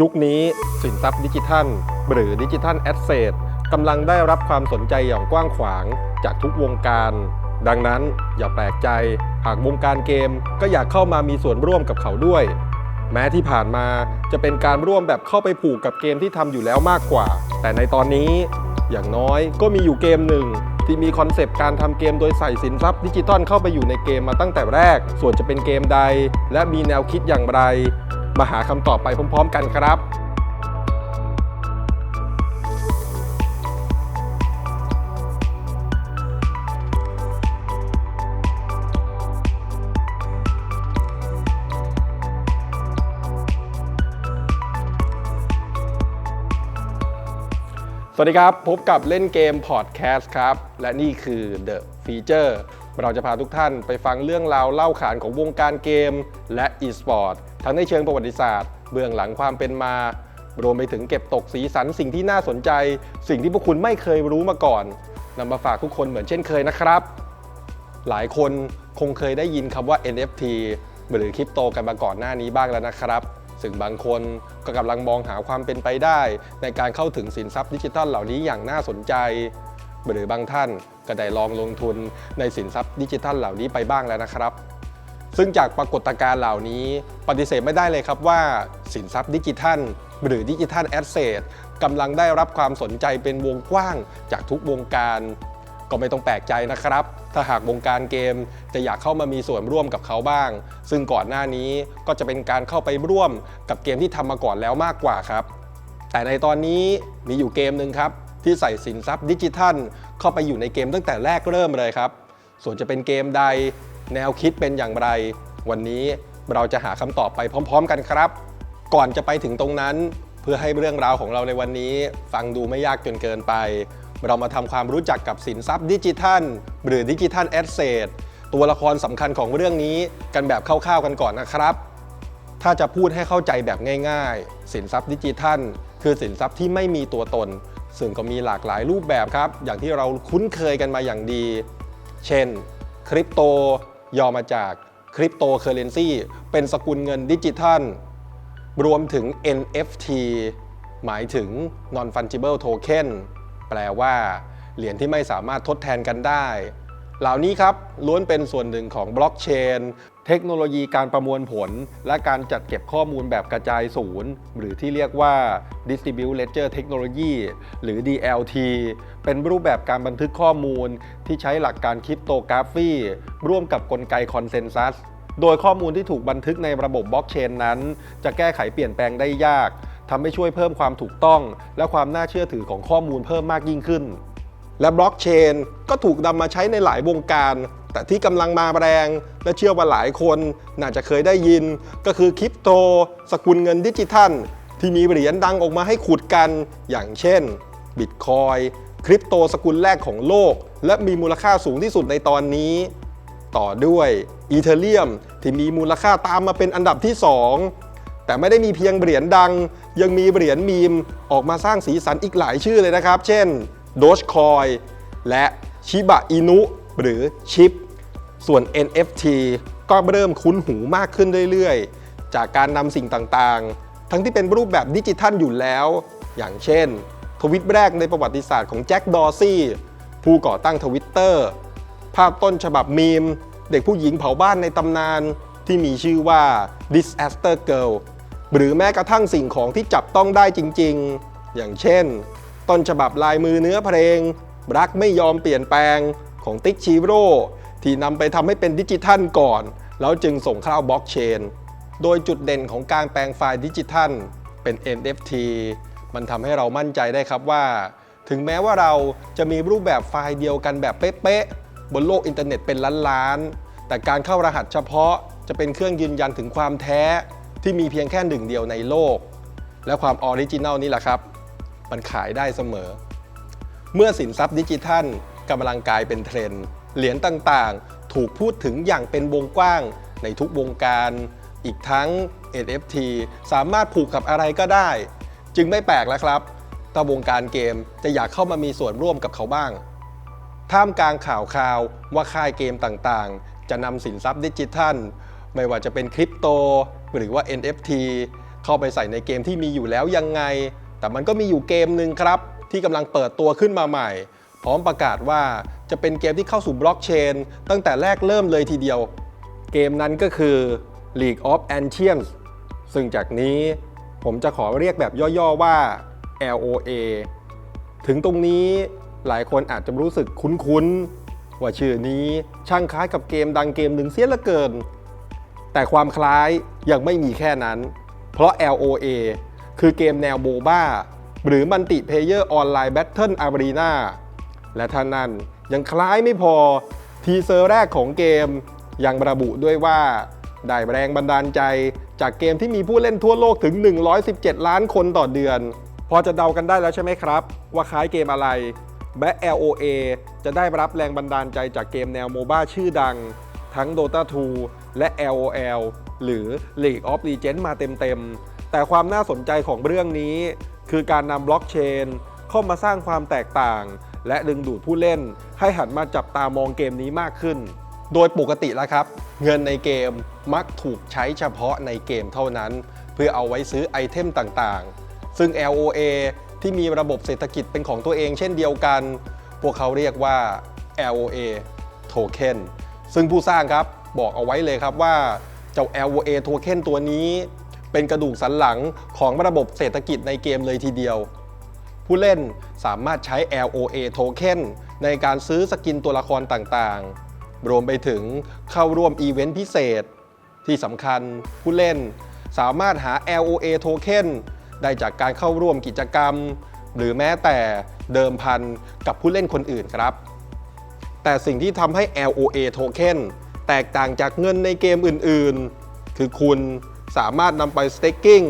ยุคนี้สินทรัพย์ดิจิทัล หรือดิจิทัลแอสเซทกำลังได้รับความสนใจอย่างกว้างขวางจากทุกวงการ ดังนั้นอย่าแปลกใจ หากวงการเกมก็อยากเข้ามามีส่วนร่วมกับเขาด้วย แม้ที่ผ่านมาจะเป็นการร่วมแบบเข้าไปผูกกับเกมที่ทำอยู่แล้วมากกว่า แต่ในตอนนี้อย่างน้อยก็มีอยู่เกมหนึ่งที่มีคอนเซปต์การทำเกมโดยใส่สินทรัพย์ดิจิตอลเข้าไปอยู่ในเกมมาตั้งแต่แรก ส่วนจะเป็นเกมใด และมีแนวคิดอย่างไร มาหาคำตอบไปพร้อม ๆ กันครับสวัสดีครับ พบกับเล่นเกมพอดแคสต์ครับ และนี่คือ The Feature เราจะพาทุกท่านไปฟังเรื่องราวเล่าขานของวงการเกมและ e-sport ทั้งในเชิงประวัติศาสตร์ เบื้องหลังความเป็นมา รวมไปถึงเก็บตกสีสันสิ่งที่น่าสนใจ สิ่งที่พวกคุณไม่เคยรู้มาก่อนนำมาฝากทุกคนเหมือนเช่นเคยนะครับ หลายคนคงเคยได้ยินคำว่า NFT หรือคริปโตกันมาก่อนหน้านี้บ้างแล้วนะครับซึ่งบางคนก็กำลังมองหาความเป็นไปได้ ในการเข้าถึงสินทรัพย์ดิจิทัลเหล่านี้อย่างน่าสนใจ หรือบางท่านก็ได้ลองลงทุนในสินทรัพย์ดิจิทัลเหล่านี้ไปบ้างแล้วนะครับ ซึ่งจากปรากฏการณ์เหล่านี้ปฏิเสธไม่ได้เลยครับว่า สินทรัพย์ดิจิทัล หรือดิจิทัลแอสเซทกำลังได้รับความสนใจเป็นวงกว้างจากทุกวงการ ก็ไม่ต้องแปลกใจนะครับ ถ้าหากวงการเกมจะอยากเข้ามามีส่วนร่วมกับเขาบ้าง ซึ่งก่อนหน้านี้ก็จะเป็นการเข้าไปร่วมกับเกมที่ทำมาก่อนแล้วมากกว่าครับ แต่ในตอนนี้มีอยู่เกมหนึ่งครับที่ใส่สินทรัพย์ดิจิทัล เข้าไปอยู่ในเกมตั้งแต่แรกเริ่มเลยครับ ส่วนจะเป็นเกมใด แนวคิดเป็นอย่างไร วันนี้เราจะหาคำตอบไปพร้อม ๆ กันครับ ก่อนจะไปถึงตรงนั้น เพื่อให้เรื่องราวของเราในวันนี้ ฟังดูไม่ยากจนเกินไป เรามาทำความรู้จักกับสินทรัพย์ดิจิทัล หรือดิจิทัลแอสเซทตัวละครสำคัญของเรื่องนี้กันแบบคร่าวๆกันก่อนนะครับ ถ้าจะพูดให้เข้าใจแบบง่าย ๆ สินทรัพย์ดิจิทัล คือสินทรัพย์ที่ไม่มีตัวตน ซึ่งก็มีหลากหลายรูปแบบครับ อย่างที่เราคุ้นเคยกันมาอย่างดี เช่น คริปโต ย่อมาจากคริปโตเคอเรนซีเป็นสกุลเงินดิจิทัล รวมถึง NFT หมายถึง non fungible token แปลว่า เหรียญที่ไม่สามารถทดแทนกันได้ เหล่านี้ครับล้วนเป็นส่วนหนึ่งของบล็อกเชน เทคโนโลยีการประมวลผล และการจัดเก็บข้อมูลแบบกระจายศูนย์ หรือที่เรียกว่า Distributed Ledger Technology หรือ DLT เป็นรูปแบบการบันทึกข้อมูลที่ใช้หลักการคริปโตกราฟีร่วมกับกลไกคอนเซนแซสโดยข้อมูลที่ถูกบันทึกในระบบบล็อกเชนนั้น จะแก้ไขเปลี่ยนแปลงได้ยากทำให้ช่วยเพิ่มความถูกต้อง และความน่าเชื่อถือของข้อมูลเพิ่มมากยิ่งขึ้น และบล็อกเชนก็ถูกนำมาใช้ในหลายวงการ แต่ที่กำลังมาแรง และเชื่อว่าหลายคนน่าจะเคยได้ยิน ก็คือคริปโต สกุลเงินดิจิทัล ที่มีเหรียญดังออกมาให้ขุดกัน อย่างเช่นบิตคอยคริปโตสกุลแรกของโลก และมีมูลค่าสูงที่สุดในตอนนี้ ต่อด้วยอีเทเรียมที่มีมูลค่าตามมาเป็นอันดับที่ 2 แต่ไม่ได้มีเพียงเหรียญดัง ยังมีเหรียญมีมออกมาสร้างสีสันอีกหลายชื่อเลยนะครับ เช่น Dogecoin และชิบะอินุหรือชิป ส่วน NFT ก็เริ่มคุ้นหูมากขึ้นเรื่อยๆ จากการนำสิ่งต่างๆ ทั้งที่เป็นรูปแบบดิจิทัลอยู่แล้ว อย่างเช่น ทวิตแรกในประวัติศาสตร์ของแจ็คดอร์ซี่ผู้ก่อตั้งทวิตเตอร์ภาพต้นฉบับมีม เด็กผู้หญิงเผาบ้านในตำนานที่มีชื่อว่า Disaster Girl หรือแม้กระทั่งสิ่งของที่จับต้องได้จริงๆ อย่างเช่น ต้นฉบับลายมือเนื้อเพลง รักไม่ยอมเปลี่ยนแปลงของติ๊กชีโร่ที่นำไปทำให้เป็นดิจิทัลก่อน แล้วจึงส่งเข้าบล็อกเชน โดยจุดเด่นของการแปลงไฟล์ดิจิทัล เป็น NFT มันทำให้เรามั่นใจได้ครับว่า ถึงแม้ว่าเราจะมีรูปแบบไฟล์เดียวกันแบบเป๊ะๆบนโลกอินเทอร์เน็ตเป็นล้านๆ แต่การเข้ารหัสเฉพาะจะเป็นเครื่องยืนยันถึงความแท้ที่มีเพียงแค่หนึ่งเดียวในโลก และความออริจินัลนี่แหละครับ มันขายได้เสมอ เมื่อสินทรัพย์ดิจิทัลกำลังกลายเป็นเทรนด์เหรียญต่างๆ ถูกพูดถึงอย่างเป็นวงกว้างในทุกวงการ อีกทั้ง NFT สามารถผูกกับอะไรก็ได้ จึงไม่แปลกแล้วครับถ้าวงการเกมจะอยากเข้ามามีส่วนร่วมกับเขาบ้าง ท่ามกลางข่าวคราวว่าค่ายเกมต่างๆ จะนำสินทรัพย์ดิจิทัล ไม่ว่าจะเป็นคริปโต หรือว่า NFT เข้าไปใส่ในเกมที่มีอยู่แล้วยังไง แต่มันก็มีอยู่เกมหนึ่งครับ ที่กำลังเปิดตัวขึ้นมาใหม่ พร้อมประกาศว่าจะเป็นเกมที่เข้าสู่บล็อกเชนตั้งแต่แรกเริ่มเลยทีเดียว เกมนั้นก็คือ League of Ancients ซึ่งจากนี้ผมจะขอเรียกแบบย่อๆว่า LOA ถึงตรงนี้หลายคนอาจจะรู้สึกคุ้นๆ ว่าชื่อนี้ช่างคล้ายกับเกมดังเกมหนึ่งเสียลือเกิน แต่ความคล้ายยังไม่มีแค่นั้น เพราะ LOA คือเกมแนวโบบ้าหรือมัลติเพเยอร์ออนไลน์แบทเทิลอารีนาและท่านั้นยังคล้ายไม่พอทีเซอร์แรกของเกมยังระบุด้วยว่า ได้แรงบันดาลใจจากเกมที่มีผู้เล่นทั่วโลกถึง 117 ล้านคนต่อเดือน พอจะเดากันได้แล้วใช่ไหมครับ ว่าคล้ายเกมอะไรแม้ LOA จะได้รับแรงบันดาลใจจากเกมแนวโมบ้าชื่อดัง ทั้ง Dota 2 และ LOL หรือ League of Legends มาเต็มๆ แต่ความน่าสนใจของเรื่องนี้ คือการนำบล็อกเชนเข้ามาสร้างความแตกต่าง และดึงดูดผู้เล่น ให้หันมาจับตามองเกมนี้มากขึ้น โดยปกติแล้วครับ เงินในเกมมักถูกใช้เฉพาะในเกมเท่านั้น เพื่อเอาไว้ซื้อไอเทมต่างๆ ซึ่ง LOA ที่มีระบบเศรษฐกิจเป็นของตัวเองเช่นเดียวกัน พวกเขาเรียกว่า LOA Token ซึ่งผู้สร้างครับบอกเอาไว้เลยครับว่า เจ้า LOA Token ตัวนี้ เป็นกระดูกสันหลังของระบบเศรษฐกิจในเกมเลยทีเดียว ผู้เล่นสามารถใช้ LOA Token ในการซื้อสกินตัวละครต่างๆ รวมไปถึงเข้าร่วมอีเวนต์พิเศษ ที่สำคัญผู้เล่นสามารถหา LOA Token ได้จากการเข้าร่วมกิจกรรม หรือแม้แต่เดิมพันกับผู้เล่นคนอื่นครับ แต่สิ่งที่ทำให้ LOA Token แตกต่างจากเงินในเกมอื่นๆ คือคุณ สามารถนำไป staking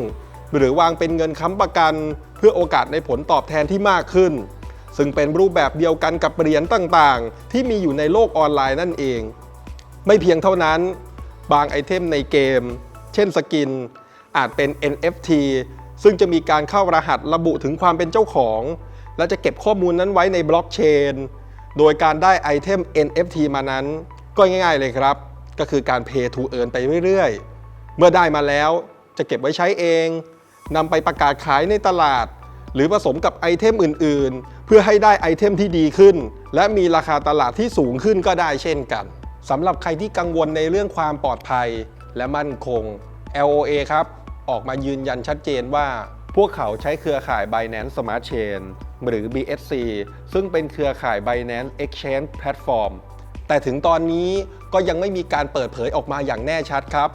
หรือวางเป็นเงินค้ำประกัน เพื่อโอกาสในผลตอบแทนที่มากขึ้น ซึ่งเป็นรูปแบบเดียวกันกับเหรียญต่างๆ ที่มีอยู่ในโลกออนไลน์นั่นเอง ไม่เพียงเท่านั้น บางไอเทมในเกม เช่นสกิน อาจเป็น NFT ซึ่งจะมีการเข้ารหัสระบุถึงความเป็นเจ้าของ และจะเก็บข้อมูลนั้นไว้ในบล็อกเชน โดยการได้ไอเทม NFT มานั้น ก็ง่ายๆเลยครับ ก็คือการ Pay to Earn ไปเรื่อยๆ เมื่อได้มาแล้วจะเก็บไว้ใช้เองนำไปประกาศขายในตลาด หรือผสมกับไอเทมอื่น ๆ เพื่อให้ได้ไอเทมที่ดีขึ้น และมีราคาตลาดที่สูงขึ้นก็ได้เช่นกันสำหรับใครที่กังวลในเรื่องความปลอดภัยและมั่นคง LOA ครับ ออกมายืนยันชัดเจนว่า พวกเขาใช้เครือข่าย Binance Smart Chain หรือ BSC ซึ่งเป็นเครือข่าย Binance Exchange Platform แต่ถึงตอนนี้ก็ยังไม่มีการเปิดเผยออกมาอย่างแน่ชัดครับ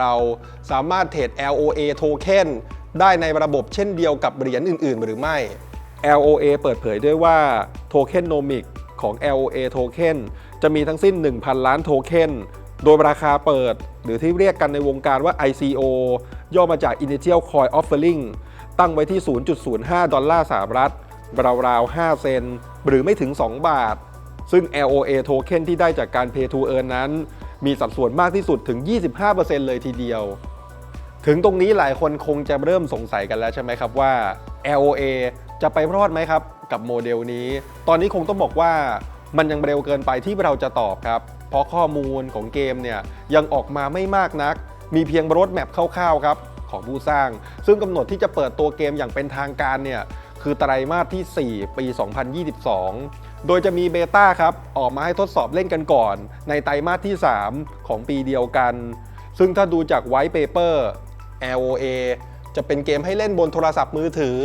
เราสามารถเทรด LOA Token ได้ในระบบเช่นเดียวกับเหรียญอื่น ๆ หรือไม่ LOA เปิดเผยด้วยว่า Tokenomic ของ LOA Token จะมีทั้งสิ้น 1,000 ล้านโทเค็นโดยราคาเปิด หรือที่เรียกกันในวงการว่า ICO ย่อมาจาก Initial Coin Offering ตั้งไว้ที่ 0.05 ดอลลาร์สหรัฐราวๆ 5 เซน หรือไม่ถึง 2 บาท ซึ่ง LOA Token ที่ได้จากการ Pay to Earn นั้น มีสัดส่วนมากที่สุดถึง 25%เลยทีเดียว ถึงตรงนี้หลายคนคงจะเริ่มสงสัยกันแล้วใช่ไหมครับว่า LOA จะไปรอดไหมครับ กับโมเดลนี้ ตอนนี้คงต้องบอกว่ามันยังเร็วเกินไปที่เราจะตอบครับ เพราะข้อมูลของเกมเนี่ยยังออกมาไม่มากนัก มีเพียงรถแมพคร่าวๆครับของผู้สร้าง ซึ่งกำหนดที่จะเปิดตัวเกมอย่างเป็นทางการเนี่ยคือไตรมาสที่ 4 ปี 2022 โดยจะมีเบต้าครับออกมาให้ทดสอบเล่นกันก่อน ในไตรมาสที่ 3 ของปีเดียวกัน ซึ่งถ้าดูจากไวท์เปเปอร์ LOA จะเป็นเกมให้เล่นบนโทรศัพท์มือถือ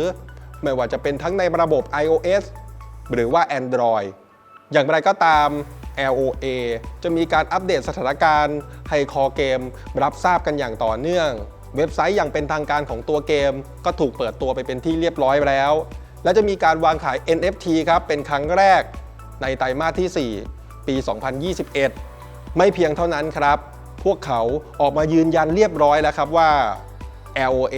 ไม่ว่าจะเป็นทั้งในระบบ iOS หรือว่า Android อย่างไรก็ตาม LOA จะมีการอัปเดตสถานการณ์ให้คอเกม รับทราบกันอย่างต่อเนื่อง เว็บไซต์อย่างเป็นทางการของตัวเกม ก็ถูกเปิดตัวไปเป็นที่เรียบร้อยแล้ว และจะมีการวางขาย NFT ครับเป็นครั้งแรกในไตรมาสที่ 4 ปี 2021 ไม่เพียงเท่านั้นครับ พวกเขาออกมายืนยันเรียบร้อยแล้วครับว่า LOA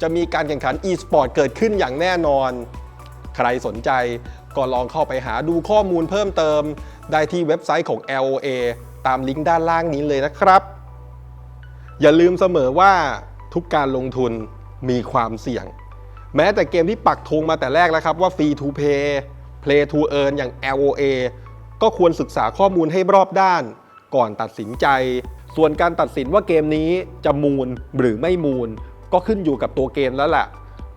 จะมีการแข่งขัน e-sport เกิดขึ้นอย่างแน่นอน ใครสนใจก็ลองเข้าไปหาดูข้อมูลเพิ่มเติม ได้ที่เว็บไซต์ของ LOA ตามลิงก์ด้านล่างนี้เลยนะครับ อย่าลืมเสมอว่าทุกการลงทุนมีความเสี่ยง แม้แต่เกมที่ปักธงมาแต่แรกแล้วครับว่า Free to Play Play to Earn อย่าง LOA ก็ควรศึกษาข้อมูลให้รอบด้าน ก่อนตัดสินใจ ส่วนการตัดสินว่าเกมนี้จะมูลหรือไม่มูล ก็ขึ้นอยู่กับตัวเกมแล้วแหละ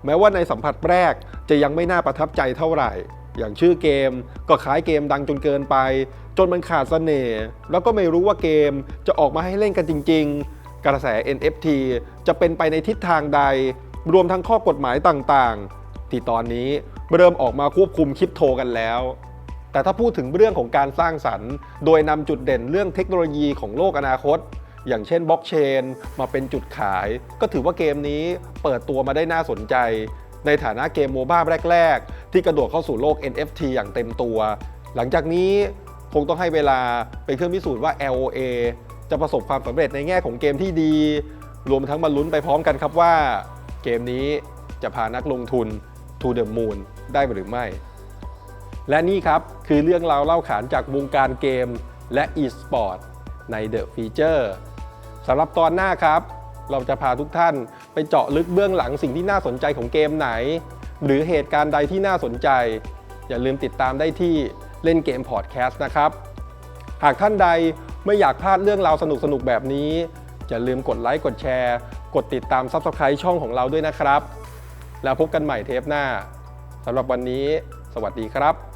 แม้ว่าในสัมผัสแรกจะยังไม่น่าประทับใจเท่าไหร่ อย่างชื่อเกมก็คล้ายเกมดังจนเกินไป จนมันขาดเสน่ห์แล้วก็ไม่รู้ว่าเกมจะออกมาให้เล่นกันจริง ๆ กระแส NFT จะเป็นไปในทิศทางใด รวมทั้งข้อกฎหมายต่างๆ ที่ตอนนี้เริ่มออกมาควบคุมคริปโตกันแล้ว แต่ถ้าพูดถึงเรื่องของการสร้างสรรค์ โดยนำจุดเด่นเรื่องเทคโนโลยีของโลกอนาคต อย่างเช่นบล็อกเชนมาเป็นจุดขาย ก็ถือว่าเกมนี้เปิดตัวมาได้น่าสนใจ ในฐานะเกมโมบ้าแรก ๆ ที่กระโดดเข้าสู่โลก NFT อย่างเต็มตัว หลังจากนี้คงต้องให้เวลาเป็นเครื่องพิสูจน์ว่า LOA จะประสบความสำเร็จในแง่ของเกมที่ดี รวมทั้งมาลุ้นไปพร้อมกันครับว่า เกมนี้จะพานักลงทุน to the moon ได้หรือไม่ และนี่ครับคือเรื่องราวเล่าขานจากวงการเกมและ e-sport ใน The Feature สำหรับตอนหน้าครับ เราจะพาทุกท่านไปเจาะลึกเบื้องหลังสิ่งที่น่าสนใจของเกมไหน หรือเหตุการณ์ใดที่น่าสนใจ อย่าลืมติดตามได้ที่เล่นเกมพอดแคสต์นะครับ หากท่านใดไม่อยากพลาดเรื่องราวสนุกๆแบบนี้ อย่าลืมกดไลค์กดแชร์ กดติดตาม Subscribe ช่องของเราด้วยนะครับ แล้วพบกันใหม่เทปหน้าสำหรับวันนี้ สวัสดีครับ